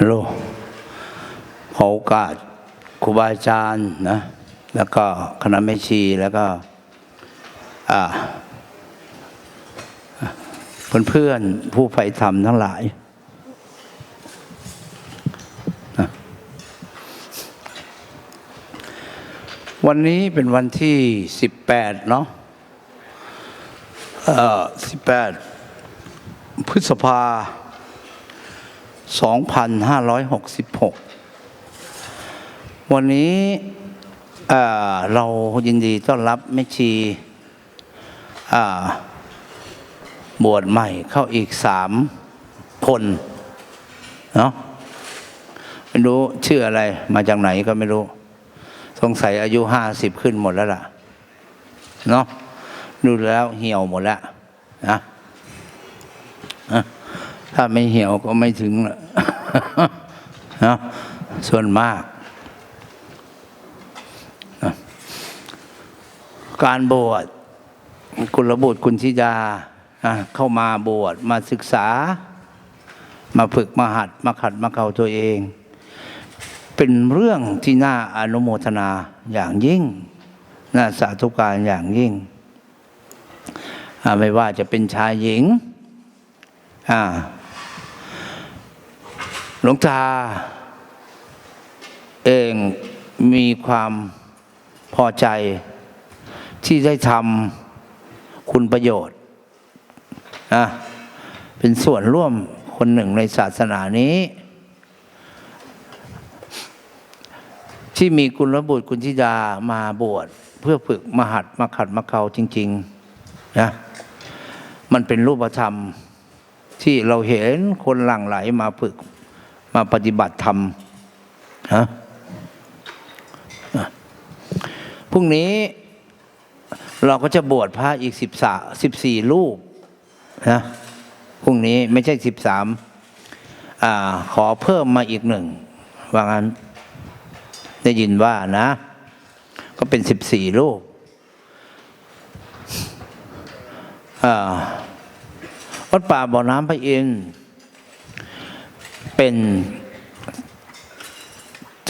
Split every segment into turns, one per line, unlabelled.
ฮัลโลขอโอกาสครูบาอาจารย์นะแล้วก็คณะแม่ชีแล้วก็อ่าเพื่อนผู้ใฝ่ธรรมทั้งหลาย วันนี้เป็นวันที่18เนาะเอ่อ18พฤษภา 2566 วันนี้เเรายินดีต้อนรับแม่ชีบวชใหม่เข้าอีกสามคนเนาะไม่รู้ชื่ออะไรมาจากไหนก็ไม่รู้ สงสัยอายุห้าสิบขึ้นหมดแล้วล่ะ เนาะดูแล้วเหี่ยวหมดแล้วนะอะ ถ้าไม่เหี่ยวก็ไม่ถึงละนะส่วนมาก การบวชกุลบุตรกุลธิดาเข้ามาบวชมาศึกษา มาฝึกมาหัดมาขัดมาเข่าตัวเอง เป็นเรื่องที่น่าอนุโมทนาอย่างยิ่ง น่าสาธุการอย่างยิ่ง ไม่ว่าจะเป็นชายหญิง อ่า หลวงตาเองมีความพอใจที่ได้ทำคุณประโยชน์นะเป็นส่วนร่วมคนหนึ่งในศาสนานี้ ที่มีกุลบุตรกุลธิดามาบวชเพื่อฝึกมาหัดมาขัดมาเกาจริงๆนะมันเป็นรูปธรรมที่เราเห็นคนหลั่งไหลมาฝึก มาปฏิบัติธรรมนะพรุ่งนี้เราก็จะบวชพระอีกสิบสาสิบสี่รูปนะพรุ่งนี้ไม่ใช่สิบสามอ่าขอเพิ่มมาอีกหนึ่งว่างั้น ได้ยินว่านะ ก็เป็นสิบสี่รูปอ่าวัดป่าบ่อน้ำพระอินทร์ เป็น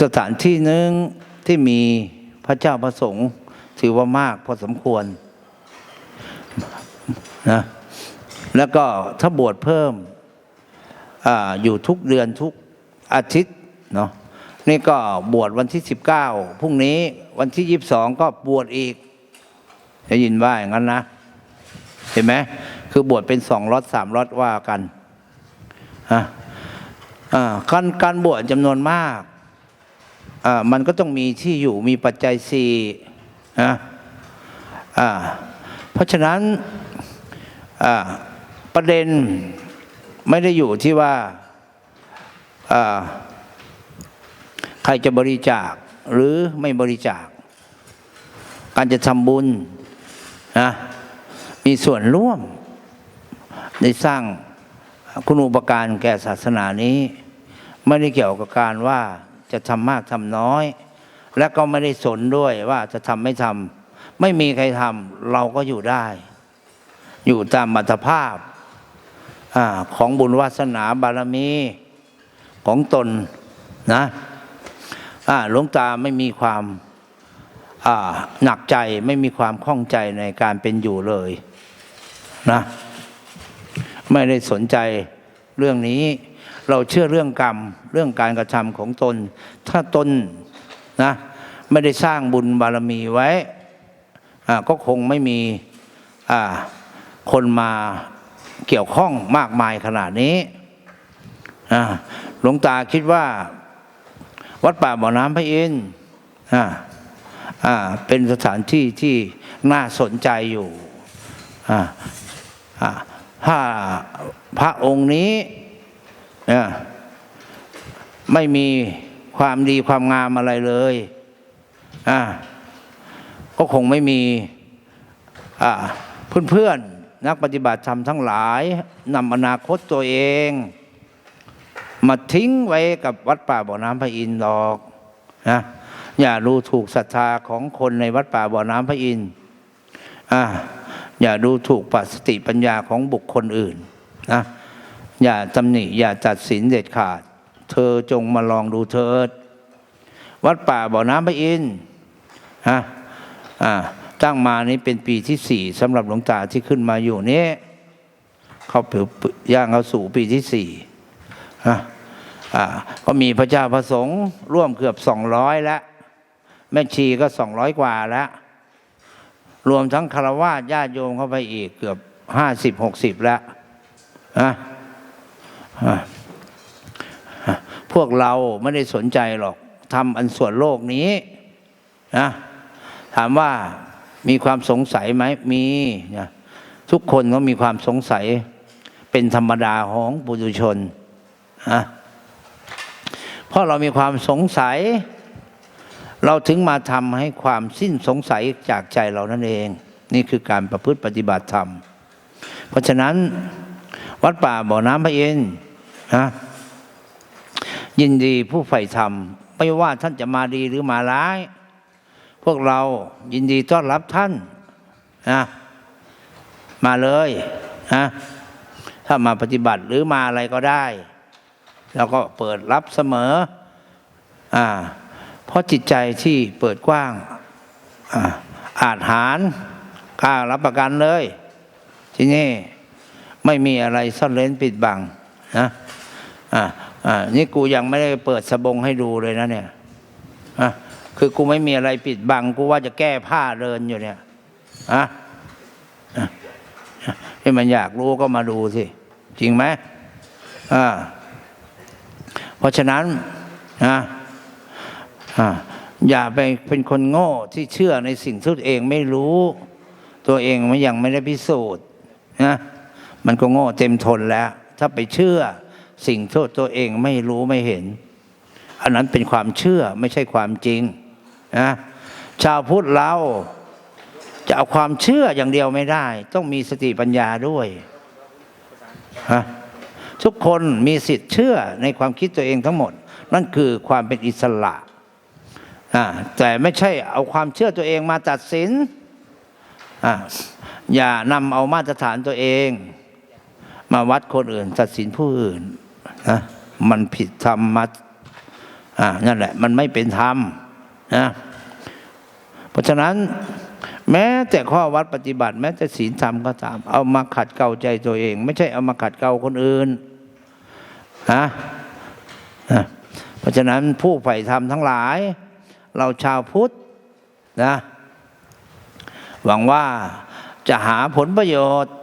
สถานที่หนึ่งที่มีพระเจ้าประสงค์ถือว่ามากพอสมควรนะแล้วก็ถ้าบวชเพิ่มออยู่ทุกเดือนทุกอาทิตย์เนาะนี่ก็บวชวันที่สิบเก้าพรุ่งนี้วันที่ยี่สิบสองก็บวชอีกได้ยินว่าอย่างนั้นนะ เห็นไหมคือบวชเป็นสองรอดสามรอดว่ากันฮะ การการบวชจำนวนมากอ่ามันก็ต้องมีที่อยู่มีปัจจัยสี่นะอ่าเพราะฉะนั้นอ่าประเด็นไม่ได้อยู่ที่ว่าอ่าใครจะบริจาคหรือไม่บริจาค การจะทำบุญนะมีส่วนร่วมในสร้าง คุณอุปการแก่ศาสนานี้ ไม่ได้เกี่ยวกับการว่าจะทำมากทำน้อย และก็ไม่ได้สนด้วยว่าจะทำไม่ทำไม่มีใครทำเราก็อยู่ได้ อยู่ตามมัตภาพอของบุญวาสนาบารมีของตนนะหลวงตาไม่มีความหนักใจไม่มีความข้องใจในการเป็นอยู่เลยนะ ไม่ได้สนใจเรื่องนี้ เราเชื่อเรื่องกรรม เรื่องการกระทำของตน ถ้าตนนะไม่ได้สร้างบุญบารมีไว้ก็คงไม่มีคนมาเกี่ยวข้องมากมายขนาดนี้หลวงตาคิดว่า วัดป่าบ่อน้ำพระอินทร์เป็นสถานที่ที่น่าสนใจอยู่ ถ้าพระองค์นี้ไม่มีความดีความงามอะไรเลยก็คงไม่มีเพื่อนๆนักปฏิบัติธรรมทั้งหลายนำอนาคตตัวเอง มาทิ้งไว้กับวัดป่าบ่อน้ำพระอินทร์หรอกนะอย่าดูถูกศรัทธาของคนในวัดป่าบ่อน้ำพระอินทร์อ่า อย่าดูถูกปัสติปัญญาของบุคคลอื่นนะอย่าตำหนิอย่าตัดสินเด็ดขาด เธอจงมาลองดูเถิด วัดป่าบ่อน้ำพระอินทร์ฮะอ่าตั้งมานี้เป็นปีที่สี่สำหรับหลวงตาที่ขึ้นมาอยู่นี้เขาเผืย่างเขาสู่ปีที่สี่ฮะอ่าก็มีพระเจ้าพระสงฆ์ร่วมเกือบสองร้อยแล้วแม่ชีก็สองร้อยกว่าแล้ว รวมทั้งคารวะญาติโยมเข้าไปอีกเกือบห้าสิบหกสิบแล้วนะพวกเราไม่ได้สนใจหรอกทำอันส่วนโลกนี้นะถามว่ามีความสงสัยไหมมีนะทุกคนก็มีความสงสัยเป็นธรรมดาของปุถุชนนะเพราะเรามีความสงสัย เราถึงมาทำให้ความสิ้นสงสัยจากใจเรานั่นเอง นี่คือการประพฤติปฏิบัติธรรม เพราะฉะนั้นวัดป่าบ่อน้ำพระเอินนะยินดีผู้ใฝ่ธรรมไม่ว่าท่านจะมาดีหรือมาร้าย พวกเรายินดีต้อนรับท่านนะมาเลยนะถ้ามาปฏิบัติหรือมาอะไรก็ได้เราก็เปิดรับเสมอ อ่า เพราะจิตใจที่เปิดกว้างอ่าจหารกล้ารับประกันเลย ที่นี่ไม่มีอะไรซ่อนเร้นปิดบังนะอ่าอ่านี่กูยังไม่ได้เปิดสบงให้ดูเลยนะเนี่ยอะคือกูไม่มีอะไรปิดบัง กูว่าจะแก้ผ้าเดินอยู่เนี่ยอะอะที่มันอยากรู้ก็มาดูสิ จริงไหมอ่าเพราะฉะนั้นนะ อย่าไปเป็นคนโง่ที่เชื่อในสิ่งที่ตัวเองไม่รู้ ตัวเองมันยังไม่ได้พิสูจน์นะมันก็โง่เต็มทนแล้ว ถ้าไปเชื่อสิ่งที่ตัวเองไม่รู้ไม่เห็น อันนั้นเป็นความเชื่อไม่ใช่ความจริงนะชาวพุทธเราจะเอาความเชื่ออย่างเดียวไม่ได้ ต้องมีสติปัญญาด้วยฮะทุกคนมีสิทธิ์เชื่อในความคิดตัวเองทั้งหมด นั่นคือความเป็นอิสระ แต่ไม่ใช่เอาความเชื่อตัวเองมาตัดสินออย่านำเอามาตรฐานตัวเอง มาวัดคนอื่น ตัดสินผู้อื่นนะมันผิดธรรมมาอ่านั่นแหละ มันไม่เป็นธรรมนะเพราะฉะนั้น แม้แต่ข้อวัดปฏิบัติ แม้แต่ศีลธรรมก็ตาม เอามาขัดเกลาใจตัวเอง ไม่ใช่เอามาขัดเกลาคนอื่นนะเพราะฉะนั้นผู้ใฝ่ธรรมทั้งหลาย เราชาวพุทธนะหวังว่าจะหาผลประโยชน์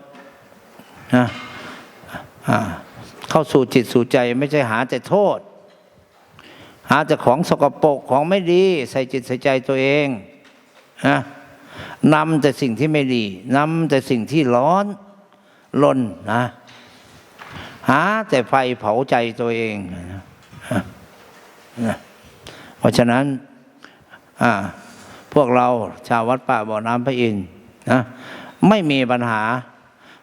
นะเข้าสู่จิตสู่ใจไม่ใช่หาแต่โทษ หาแต่ของสกปรกของไม่ดี ใส่จิตใส่ใจตัวเองนะนำแต่สิ่งที่ไม่ดีนำแต่สิ่งที่ร้อนลนนะหาแต่ไฟเผาใจตัวเองนะนะเพราะฉะนั้น อ่าพวกเราชาววัดป่าบ่อน้ำพระอินทร์นะไม่มีปัญหา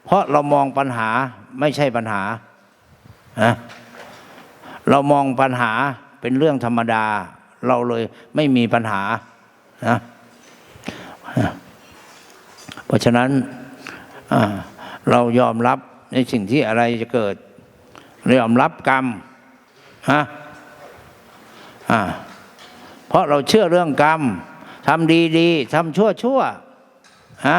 เพราะเรามองปัญหาไม่ใช่ปัญหานะเรามองปัญหาเป็นเรื่องธรรมดา เราเลยไม่มีปัญหานะเพราะฉะนั้นเรายอมรับในสิ่งที่อะไรจะเกิด เรายอมรับกรรมฮะอ่า เพราะเราเชื่อเรื่องกรรมทำดีดีทำชั่วชั่วฮะ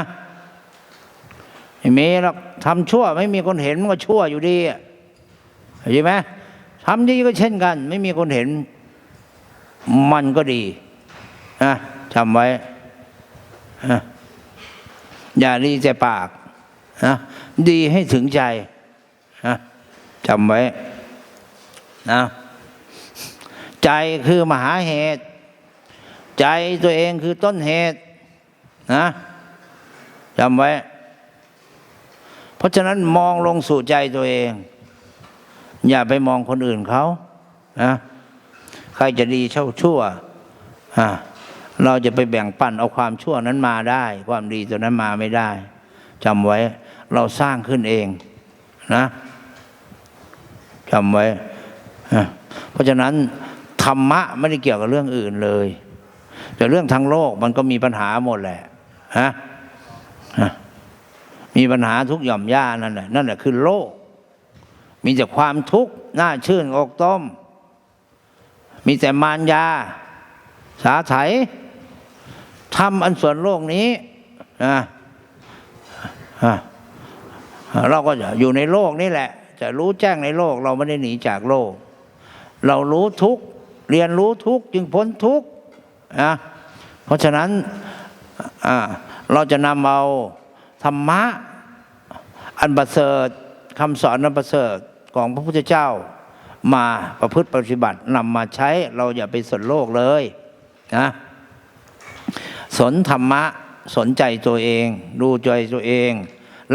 ไม่มีหรอกทำชั่ว ไม่มีคนเห็นมันก็ชั่วอยู่ดีอะเห็นไหมทำดีก็เช่นกัน ไม่มีคนเห็น มันก็ดีนะจำไว้นะอย่าดีแต่ปากนะดีให้ถึงใจนะจำไว้นะใจคือมหาเหตุ ใจตัวเองคือต้นเหตุนะจำไว้ เพราะฉะนั้นมองลงสู่ใจตัวเอง อย่าไปมองคนอื่นเขานะใครจะดีเช่าชั่วอ่าเราจะไปแบ่งปันเอาความชั่วนั้นมาได้ ความดีตัวนั้นมาไม่ได้จำไว้เราสร้างขึ้นเองนะจำไว้ เพราะฉะนั้นธรรมะไม่ได้เกี่ยวกับเรื่องอื่นเลย แต่เรื่องทางโลกมันก็มีปัญหาหมดแหละฮะมีปัญหาทุกหย่อมย่านั่นแหละนั่นแหละคือโลก มีแต่ความทุกข์น้าชื่นอกต้ม มีแต่มารยา สาไถทำอันส่วนโลกนี้นะอะเราก็อยู่ในโลกนี่แหละ จะรู้แจ้งในโลก เราไม่ได้หนีจากโลก เรารู้ทุกเรียนรู้ทุกจึงพ้นทุก นะเพราะฉะนั้นเราจะนำเอาธรรมะอันประเสริฐคำสอนอันประเสริฐของพระพุทธเจ้ามาประพฤติปฏิบัตินำมาใช้เราอย่าไปสนโลกเลยนะสนธรรมะสนใจตัวเอง ดูใจตัวเอง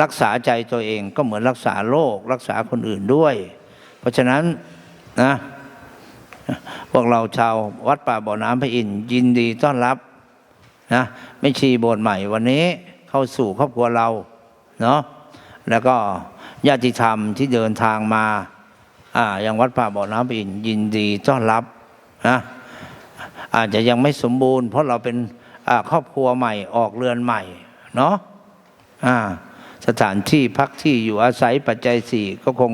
รักษาใจตัวเองก็เหมือนรักษาโลก รักษาคนอื่นด้วย เพราะฉะนั้นนะ พวกเราชาววัดป่าบ่อน้ำพระอินทร์ยินดีต้อนรับนะไม่ชีโบสถ์ใหม่วันนี้เข้าสู่ครอบครัวเราเนาะแล้วก็ญาติธรรมที่เดินทางมาอ่ายังวัดป่าบ่อน้ำอินทร์ยินดีต้อนรับนะอาจจะยังไม่สมบูรณ์ เพราะเราเป็นครอบครัวใหม่ออกเรือนใหม่เนาะสถานที่พักที่อยู่อาศัยปัจจัยสี่ก็คง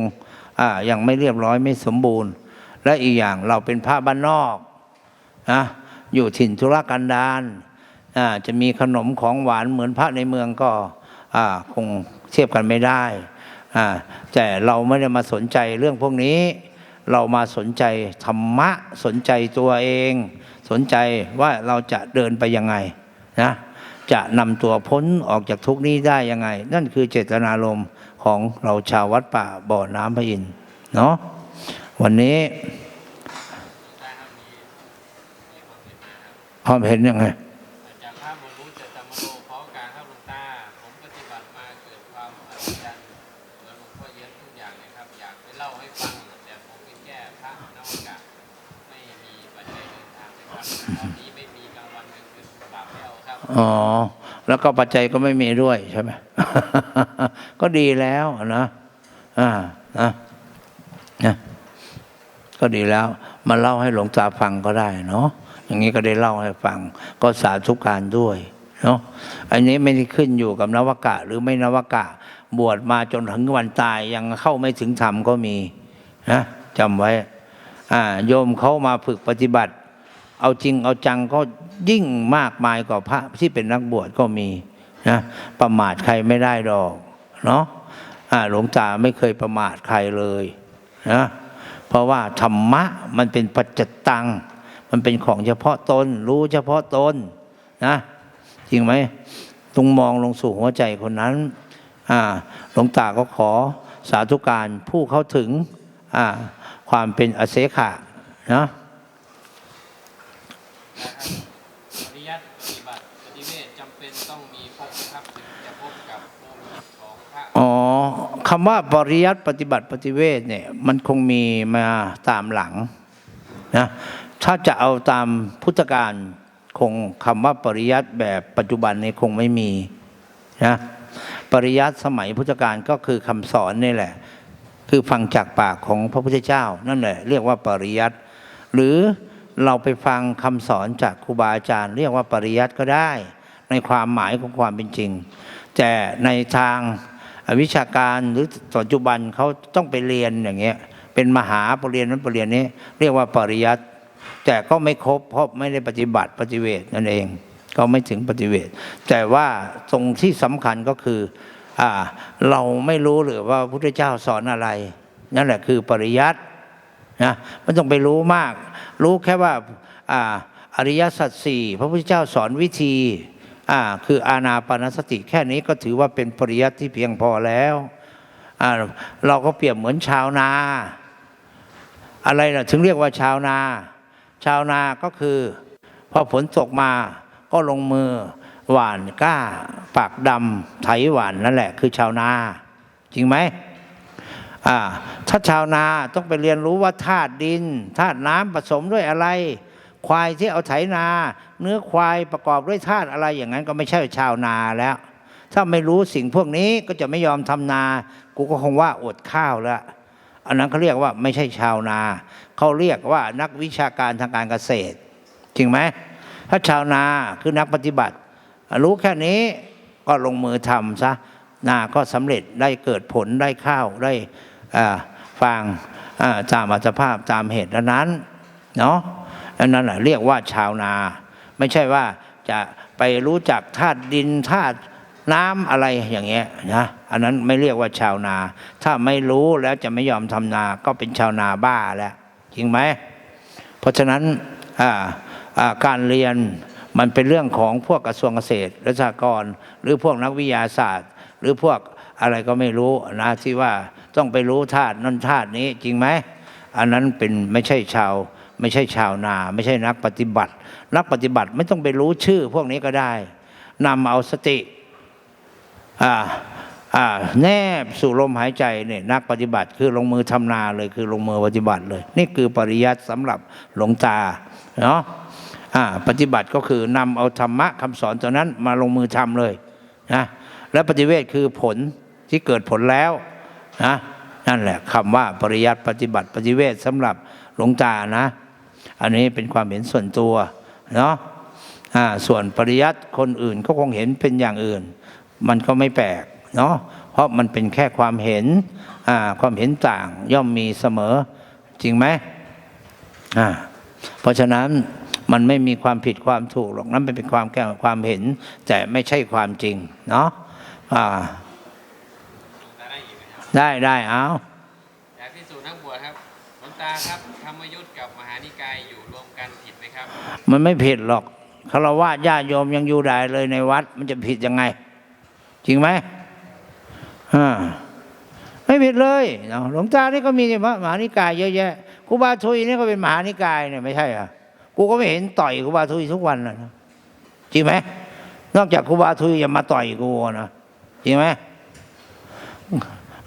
อ่ายังไม่เรียบร้อยไม่สมบูรณ์ และอีกอย่างเราเป็นพระบ้านนอกนะอยู่ถิ่นธุรกันดารจะมีขนมของหวานเหมือนพระในเมืองก็คงเทียบกันไม่ได้แต่เราไม่ได้มาสนใจเรื่องพวกนี้ เรามาสนใจธรรมะสนใจตัวเอง สนใจว่าเราจะเดินไปยังไงนะจะนำตัวพ้นออกจากทุกนี้ได้ยังไง นั่นคือเจตนารมณ์ของเราชาววัดป่าบ่อน้ำพระอินทร์เนาะ วันนี้ความเห็นยังไง
จากภาพบรรลุจะจำมโนขอการครับหลวงตาผมปฏิบัติมาเกิดความอัศจรรย์เหมือนหลวงพ่อเย็นทุกอย่างเลยครับอยากไปเล่าให้ฟังแต่ผมเป็นแค่พระนวกะไม่มีปัจจัยเดินทางไปวัดตอนนี้ไม่มีกลางวันกลางคืนปราบแล้วครับ
อ๋อ แล้วก็ปัจจัยก็ไม่มีด้วยใช่ไหม ก็ดีแล้วนะ อ่านะ ก็ดีแล้ว มาเล่าให้หลวงตาฟังก็ได้เนาะอย่างนี้ก็ได้เล่าให้ฟัง ก็สาธุการด้วยเนาะอันนี้ไม่ได้ขึ้นอยู่กับนวกะ หรือไม่นวกะ บวชมาจนถึงวันตายยังเข้าไม่ถึงธรรมก็มีนะจำไว้อโยมเขามาฝึกปฏิบัติ เอาจริงเอาจังก็ยิ่งมากมายกว่าพระที่เป็นนักบวชก็มีนะประมาทใครไม่ได้ดอกเนาะหลวงตาไม่เคยประมาทใครเลยนะ เพราะว่าธรรมะมันเป็นปัจจตัง มันเป็นของเฉพาะตน รู้เฉพาะตนนะจริงไหมตรงมองลงสู่หัวใจคนนั้นอ่าหลวงตาก็ขอสาธุการผู้เข้าถึงอ่าความเป็นอเสขะนะ
ปริยัติปฏิบัติปฏิเวทจำเป็นต้องมีพบนะครับถึงจะพบกับภูมิจิตของพระ
อ๋อ คำว่าปริยัติปฏิบัติปฏิเวทเนี่ยมันคงมีมาตามหลังนะถ้าจะเอาตามพุทธการคงคำว่าปริยัติแบบปัจจุบันนี้คงไม่มีนะปริยัติสมัยพุทธกาลก็คือคำสอนนี่แหละ คือฟังจากปากของพระพุทธเจ้า นั่นแหละเรียกว่าปริยัติหรือเราไปฟังคำสอนจากครูบาอาจารย์ เรียกว่าปริยัติก็ได้ ในความหมายของความเป็นจริง แต่ในทาง วิชาการหรือปัจจุบันเขาต้องไปเรียนอย่างเงี้ย เป็นมหาปรริญญานั้นปรริญญานี้ เรียกว่าปริยัติแต่ก็ไม่ครบเพราะไม่ได้ปฏิบัติปฏิเวทนั่นเอง ก็ไม่ถึงปฏิเวทแต่ว่าตรงที่สำคัญก็คืออ่าเราไม่รู้หรือว่าพระพุทธเจ้าสอนอะไร นั่นแหละคือปริยัตินะไม่ต้องไปรู้มาก รู้แค่ว่าอ่าอริยสัจสี่พระพุทธเจ้าสอนวิธี อ่าคืออาณาปานสติแค่นี้ก็ถือว่าเป็นปริยัติที่เพียงพอแล้วอ่าเราก็เปรียบเหมือนชาวนา อะไรล่ะถึงเรียกว่าชาวนา ชาวนาก็คือพอฝนตกมาก็ลงมือหว่านกล้าปากดำไถหว่านนั่นแหละ คือชาวนา จริงไหมอ่าถ้าชาวนาต้องไปเรียนรู้ว่าธาตุดินธาตุน้ำผสมด้วยอะไร ควายที่เอาไถนา เนื้อควายประกอบด้วยธาตุอะไรอย่างนั้นก็ไม่ใช่ชาวนาแล้ว ถ้าไม่รู้สิ่งพวกนี้ก็จะไม่ยอมทำนา กูก็คงว่าอดข้าวแล้ว อันนั้นเขาเรียกว่าไม่ใช่ชาวนา เขาเรียกว่านักวิชาการทางการเกษตร จริงไหม ถ้าชาวนาคือนักปฏิบัติ รู้แค่นี้ก็ลงมือทำซะ นาก็สำเร็จได้เกิดผลได้ข้าวได้ฟางตามอัตภาพตามเหตุนั้น เนาะอันนั้นแหละเรียกว่าชาวนา ไม่ใช่ว่าจะไปรู้จักธาตุดินธาตุน้ำอะไรอย่างเงี้ยนะอันนั้นไม่เรียกว่าชาวนา ถ้าไม่รู้แล้วจะไม่ยอมทำนาก็เป็นชาวนาบ้าแล้วจริงไหมเพราะฉะนั้นการเรียนมันเป็นเรื่องของพวกกระทรวงเกษตรและสหกรณ์หรือพวกนักวิทยาศาสตร์ หรือพวกอะไรก็ไม่รู้นะที่ว่าต้องไปรู้ธาตุนั่นธาตุนี้จริงไหมอันนั้นเป็นไม่ใช่ชาว ไม่ใช่ชาวนา ไม่ใช่นักปฏิบัติ นักปฏิบัติไม่ต้องไปรู้ชื่อ พวกนี้ก็ได้นำเอาสติแนบสู่ลมหายใจเนี่ยนักปฏิบัติคือลงมือทำนาเลยคือลงมือปฏิบัติเลย นี่คือปริยัติสำหรับหลวงตาเนาะปฏิบัติก็คือนำเอาธรรมะคำสอนตัวนั้นมาลงมือทำเลยนะและปฏิเวทคือผลที่เกิดผลแล้วนะนั่นแหละคำว่าปริยัติปฏิบัติปฏิเวทสำหรับหลวงตานะ อันนี้เป็นความเห็นส่วนตัวเนาะส่วนปริยัติคนอื่นก็คงเห็นเป็นอย่างอื่น มันก็ไม่แปลกเนาะเพราะมันเป็นแค่ความเห็นความเห็นต่างย่อมมีเสมอจริงไหมเพราะฉะนั้นมันไม่มีความผิดความถูกหรอกนั้นเป็นความแค่ความเห็น แต่ไม่ใช่ความจริงเนาะ
ได้ได้
เอา
อยากพิสูนักบวชครับหลวงตาครับ มันไม่
ผิดหรอกคารวะญาติโยมยังอยู่ได้เลยในวัด มันจะผิดยังไง จริงไหมอ่าไม่ผิดเลยหลวงตานี่ก็มีพระมหานิกายเยอะแยะครูบาทุยนี่ก็เป็นมหานิกายเนี่ยไม่ใช่อะกูก็ไม่เห็นต่อยครูบาทุยทุกวันนะจริงไหมนอกจากครูบาทุยจะมาต่อยกูนะจริงไหม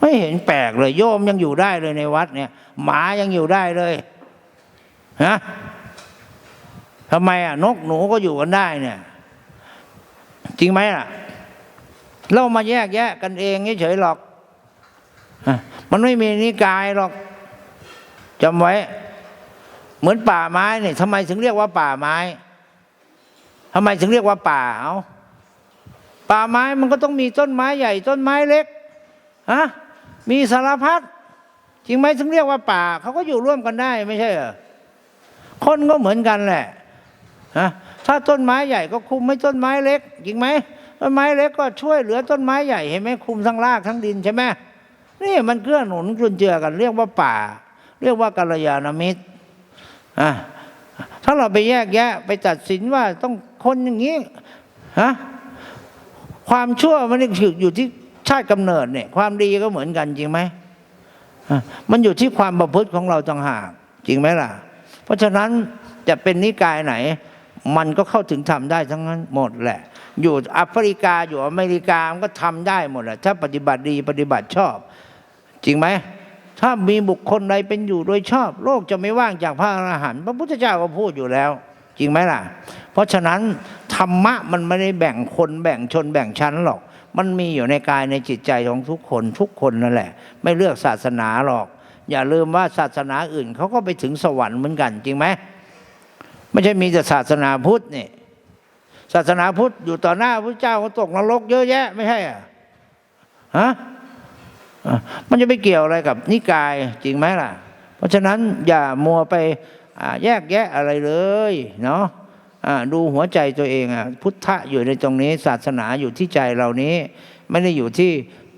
ไม่เห็นแปลกเลย โยมยังอยู่ได้เลยในวัดเนี่ย หมายังอยู่ได้เลยฮะ ทำไมอะนกหนูก็อยู่กันได้เนี่ย จริงไหมล่ะ เรามาแยกแยะกันเองเฉยๆหรอกมันไม่มีนิกายหรอกจำไว้ เหมือนป่าไม้เนี่ยทำไมถึงเรียกว่าป่าไม้ทำไมถึงเรียกว่าป่าเอาป่าไม้มันก็ต้องมีต้นไม้ใหญ่ ต้นไม้เล็กฮะมีสารพัดจริงไหมถึงเรียกว่าป่าเขาก็อยู่ร่วมกันได้ไม่ใช่เหรอคนก็เหมือนกันแหละ ฮะถ้าต้นไม้ใหญ่ก็คุมไม่ต้นไม้เล็กจริงไหมต้นไม้เล็กก็ช่วยเหลือต้นไม้ใหญ่เห็นไหมคุมทั้งรากทั้งดินใช่ไหมนี่มันเกื้อหนุนกลุนเจือกัน เรียกว่าป่า เรียกว่ากัลยาณมิตรอะถ้าเราไปแยกแยะไปตัดสินว่าต้องคนอย่างนี้ฮะความชั่วมันอยู่ที่ชาติกำเนิดเนี่ย ความดีก็เหมือนกันจริงไหมมันอยู่ที่ความประพฤติของเราต่างหาก จริงไหมล่ะ เพราะฉะนั้นจะเป็นนิกายไหน มันก็เข้าถึงทำได้ทั้งนั้นหมดแหละ อยู่แอฟริกาอยู่อเมริกามันก็ทำได้หมดแหละถ้าปฏิบัติดีปฏิบัติชอบ จริงไหมถ้ามีบุคคลใดเป็นอยู่โดยชอบ โลกจะไม่ว่างจากพระอรหันต์พระพุทธเจ้าก็พูดอยู่แล้ว จริงไหมล่ะ เพราะฉะนั้นธรรมะมันไม่ได้แบ่งคนแบ่งชนแบ่งชั้นหรอก มันมีอยู่ในกายในจิตใจของทุกคนทุกคนนั่นแหละ ไม่เลือกศาสนาหรอก อย่าลืมว่าศาสนาอื่นเขาก็ไปถึงสวรรค์เหมือนกัน จริงไหม ไม่ใช่มีแต่ศาสนาพุทธนี่ศาสนาพุทธอยู่ต่อหน้าพระเจ้าก็ตกนรกเยอะแยะ ไม่ใช่อะฮะมันจะไปเกี่ยวอะไรกับนิกายจริงไหมล่ะ เพราะฉะนั้นอย่ามัวไปแยกแยะอะไรเลยเนาะดูหัวใจตัวเองอะพุทธะอยู่ในตรงนี้ ศาสนาอยู่ที่ใจเรานี้ ไม่ได้อยู่ที่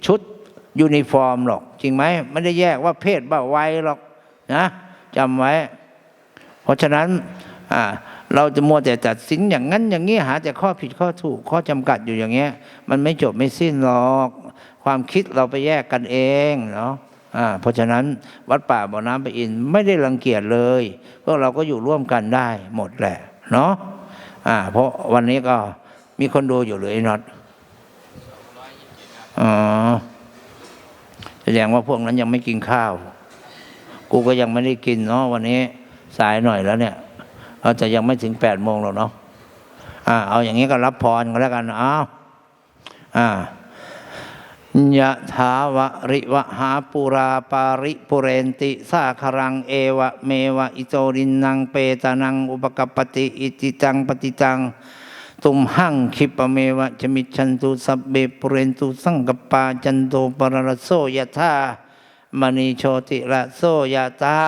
ชุดยูนิฟอร์มหรอก จริงไหมไม่ได้แยกว่าเพศบ่าวัยหรอกนะจำไว้ เพราะฉะนั้น อ่าเราจะมัวแต่ตัดสินอย่างนั้นอย่างนี้หาแต่ข้อผิดข้อถูกข้อจำกัดอยู่อย่างเงี้ย มันไม่จบไม่สิ้นหรอก ความคิดเราไปแยกกันเองเนาะอ่าเพราะฉะนั้นวัดป่าบ่อน้ำไปอินไม่ได้รังเกียจเลย พวกเราก็อยู่ร่วมกันได้หมดแหละเนาะอ่าเพราะวันนี้ก็มีคนดูอยู่เลยน็อต
227ครับ
อ๋อแสดงว่าพวกนั้นยังไม่กินข้าว กูก็ยังไม่ได้กินเนาะวันนี้สายหน่อยแล้วเนี่ย เราจะยังไม่ถึงแปดโมงหรอกเนาะอ่าเอาอย่างนี้ก็รับพรกันแล้วกันอ้าวอ่ายะถาวะริวะหาปุราปาริปุเรนติสาคารังเอวะเมวะอิโตรินนังเปตานังอุปกปปติอิติตังปฏิตังตุมหังคิปะเมวะจมิชันตุสัพเบปุเรนตุสังกปาจันโตปรรโสยะธามณีโชติระโสยะธา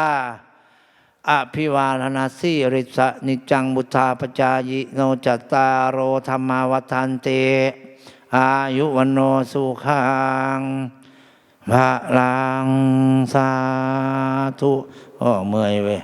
อภิวาลนาสีริสะนิจังบุทธาปจายโนจัตตารโอธรรมาวัฏันเต อายุวันโนสุขังพระลังสาธุโอ้เมื่อยเว้ย